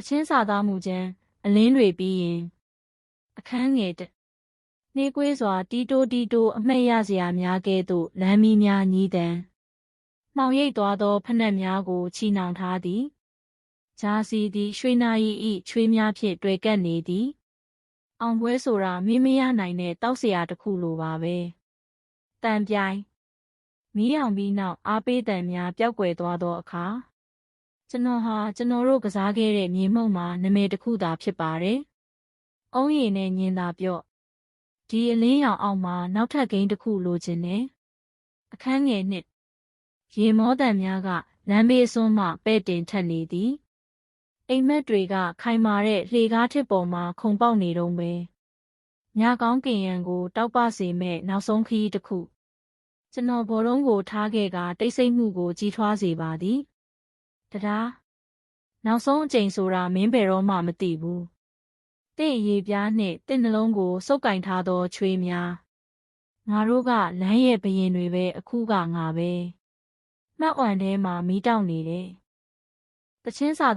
တချင်းစာသားမှုချမ်းအလင်းတွေပြီးရင်အခန်းငယ်တနှေးကွေးစွာတီတိုးတီတိုးအမှဲ့ရစရာများကဲ့သို့လမ်းမီးများညီးတန်မှောင်ရိပ်သွားသောဖက်နှက်များကိုချီနှောင်ထားသည်ဂျာစီသည်ရွှေနာရီဤချွေးများဖြင့်တွေ့ကပ်နေသည်အောင်ပွဲဆိုတာမင်းမရနိုင်တဲ့တောက်စရာတစ်ခုလိုပါပဲတန်ပြိုင်မီးအောင်ပြီးနောက်အားပေးတန်များပျောက်ကွယ်သွားသောအခါ ကျွန်တော်ဟာကျွန်တော်တို့ကစားခဲ့တဲ့မြေမှုန့်မှာနာမည်တစ်ခုသာဖြစ်ပါတယ်။အုံးရည်နဲ့ညင်သာပြော့ဒီအလင်းရောင်အောက်မှာနောက်ထပ်ဂိမ်းတစ်ခုလိုချင်တယ်။အခန်းငယ်နှစ်ရေမောတန်များကလမ်းဘေးအစွန်းမှပဲ့တင်ထက်နေသည်။အိမ်မက်တွေကခိုင်မာတဲ့လှေကားထစ်ပေါ်မှာခုန်ပေါက်နေတော့ပဲ။ညကောင်းကင်ရန်ကိုတောက်ပစေမဲ့နောက်ဆုံးခရီးတစ်ခုကျွန်တော်ဘောလုံးကိုထားခဲ့ကတိတ်ဆိတ်မှုကိုကြီးထွားစေပါသည်။ တရားနောက်ဆုံးအကြိမ်ဆိုတာမင်းဘယ်တော့မှမသိဘူးတင့်ရေပြားနှင့်တင့်နှလုံးကိုစုပ်ကင်ထားသောချွေးများငါတို့ကလမ်းရဲ့ဘရင်တွေပဲအခုကငါပဲမှတ်အွန်ထဲမှာမီးတောက်နေတယ်တချင်းစာ